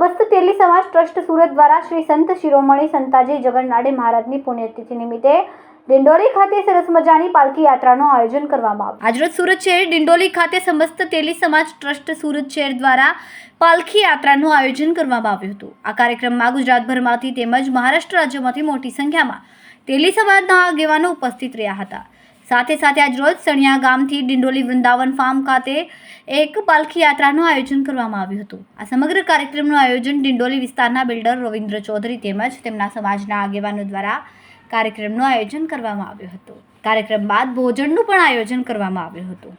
સમસ્ત તેલી સમાજ ટ્રસ્ટ સુરત દ્વારા શ્રી સંત શિરોમણી સંતાજી જગન્નાડે મહારાજની પુણ્યતિથિ નિમિત્તે ડિંડોલી ખાતે સરસ મજાની પાલખી યાત્રાનું આયોજન કરવામાં આવ્યું. આજરોજ સુરત શહેર ડિંડોલી ખાતે સમસ્ત તેલી સમાજ ટ્રસ્ટ સુરત શહેર દ્વારા પાલખી યાત્રાનું આયોજન કરવામાં આવ્યું હતું. આ કાર્યક્રમમાં ગુજરાતભરમાંથી તેમજ મહારાષ્ટ્ર રાજ્યમાંથી મોટી સંખ્યામાં તેલી સમાજના આગેવાનો ઉપસ્થિત રહ્યા હતા. સાથે સાથે આજ રોજ સણિયા ગામથી ડિંડોલી વૃંદાવન ફાર્મ ખાતે એક પાલખી યાત્રાનું આયોજન કરવામાં આવ્યું હતું. આ સમગ્ર કાર્યક્રમનું આયોજન ડિંડોલી વિસ્તારના બિલ્ડર રવિન્દ્ર ચૌધરી તેમજ તેમના સમાજના આગેવાનો દ્વારા કાર્યક્રમનું આયોજન કરવામાં આવ્યું હતું. કાર્યક્રમ બાદ ભોજનનું પણ આયોજન કરવામાં આવ્યું હતું.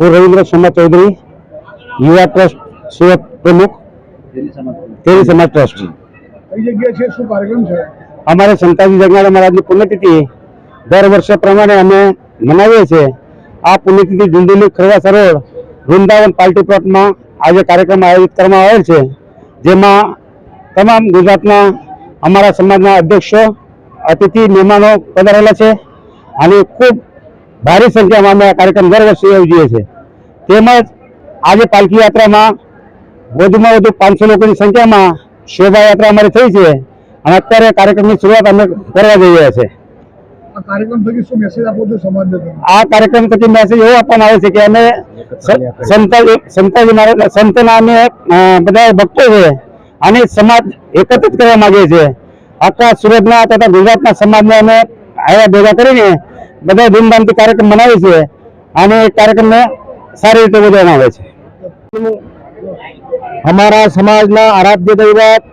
હું રવિન્દ્ર શર્મા ચૌધરી યુવા ટ્રસ્ટ સુરત પ્રમુખ તેલી સમાજ ટ્રસ્ટ. કઈ જગ્યાએ છે? શું કાર્યક્રમ છે? અમારે સંતાજી જગનાથ મહારાજની પુણ્યતિથિ. દર વર્ષે પ્રમાણે અમે મનાવીએ છીએ. આ પુણ્યતિથિ ડુંડુલી ખરવા સરોવર વૃંદાવન પાર્ટી પ્લોટમાં આજે કાર્યક્રમ આયોજિત કરવામાં આવેલ છે. જેમાં તમામ ગુજરાતના અમારા સમાજના અધ્યક્ષો અતિથિ મહેમાનો પધારેલા છે. અને ખૂબ ભારી સંખ્યામાં અમે આ કાર્યક્રમ દર વર્ષે યોજીએ છીએ. તેમજ આજે પાલખી યાત્રામાં વધુમાં વધુ પાંચસો લોકોની સંખ્યામાં શોભાયાત્રા અમારી થઈ છે. અને અત્યારે કાર્યક્રમની શરૂઆત અમે કરવા જઈ રહ્યા છે. આ કાર્યક્રમ થકી મેસેજ એવો આપવામાં આવે છે કે અમે સંત સંતાજી મહારાજ સંતના અમે બધા ભક્તો છે અને સમાજ એકત્રિત કરવા માંગીએ છીએ આખા સુરતના તથા ગુજરાતના સમાજને અમે આવ્યા ભેગા કરીને બધા ધૂમધામથી કાર્યક્રમ મનાવીએ છીએ અને એ કાર્યક્રમને સારી રીતે ઉજવવામાં આવે છે. અમારા સમાજના આરાધ્ય દૈવત,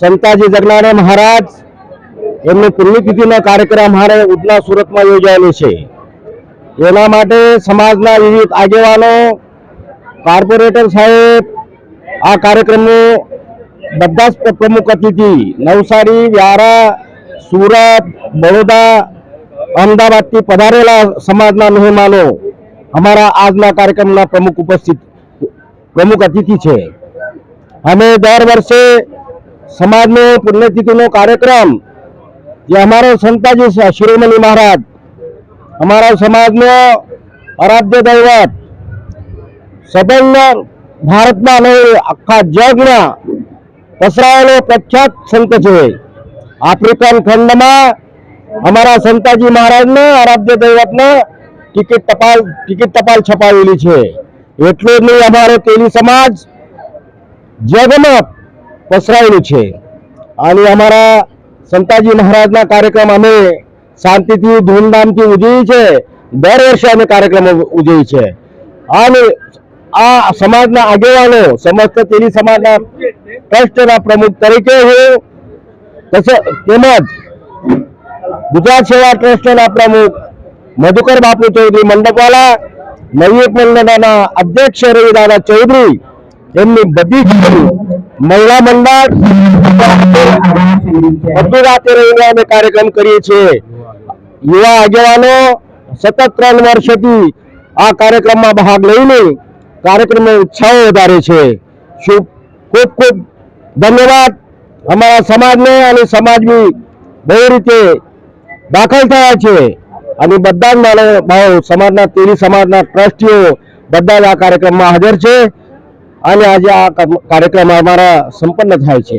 સંતાજી જગનારાયણ મહારાજ, એમની પુણ્યતિથિનો કાર્યક્રમ અમારે ઉજના સુરતમાં યોજાયેલો છે. એના માટે સમાજના વિવિધ આગેવાનો, કોર્પોરેટર સાહેબ, આ કાર્યક્રમનો બધા જ પ્રમુખ અતિથિ, નવસારી, વ્યારા, સુરત, બરોડા અમદાવાદથી પધારેલા સમાજના મહેમાનો અમારા આજના કાર્યક્રમના પ્રમુખ ઉપસ્થિત પ્રમુખ અતિથિ છે. અમે દર વર્ષે સમાજનો પુણ્યતિથિનો કાર્યક્રમ જે અમારો સંતાજી શિરોમણી મહારાજ, અમારા સમાજનો આરાધ્ય દૈવત સબંધ ભારતમાં નહીં, આખા જગમાં પસરાયેલો પ્રખ્યાત સંત છે. આફ્રિકન ખંડમાં અમારા સંતાજી મહારાજને, આરાધ્ય દૈવતને ટિકિટ ટપાલ ટિકિટ ટપાલ છપાવેલી છે. એટલું જ નહીં, અમારો તેલી સમાજ જગમાં પસરાયેલું છે. અને અમારા સંતાજી મહારાજના કાર્યક્રમ અમે શાંતિથી, ધૂમધામથી ઉજવીએ છે દર વર્ષે અમે કાર્યક્રમ ઉજવીએ છે અને આ સમાજના આગેવાનો, સમસ્ત તેલી સમાજના ટ્રસ્ટના પ્રમુખ તરીકે હું તેમજ ગુજરાત સેવા ટ્રસ્ટના પ્રમુખ મધુકર બાપુ ચૌધરી, મંડપવાલા નવી મંડળના અધ્યક્ષ રવિદાદા ચૌધરી, એમની બધી મહિલા મંડળ અમે કાર્યક્રમ કરીએ છીએ. યુવા આગેવાનો સતત ત્રણ વર્ષથી આ કાર્યક્રમમાં ભાગ લઈને કાર્યક્રમનો ઉત્સાહ વધારે છે. શું ખૂબ ખૂબ ધન્યવાદ અમારા સમાજને અને સમાજની બહુ રીતે દાખલ થયા છે. અને બધા જ માનવ સમાજના તેલી સમાજના ટ્રસ્ટીઓ બધા આ કાર્યક્રમમાં હાજર છે. અને આજે આ કાર્યક્રમ અમારા સંપન્ન થાય છે.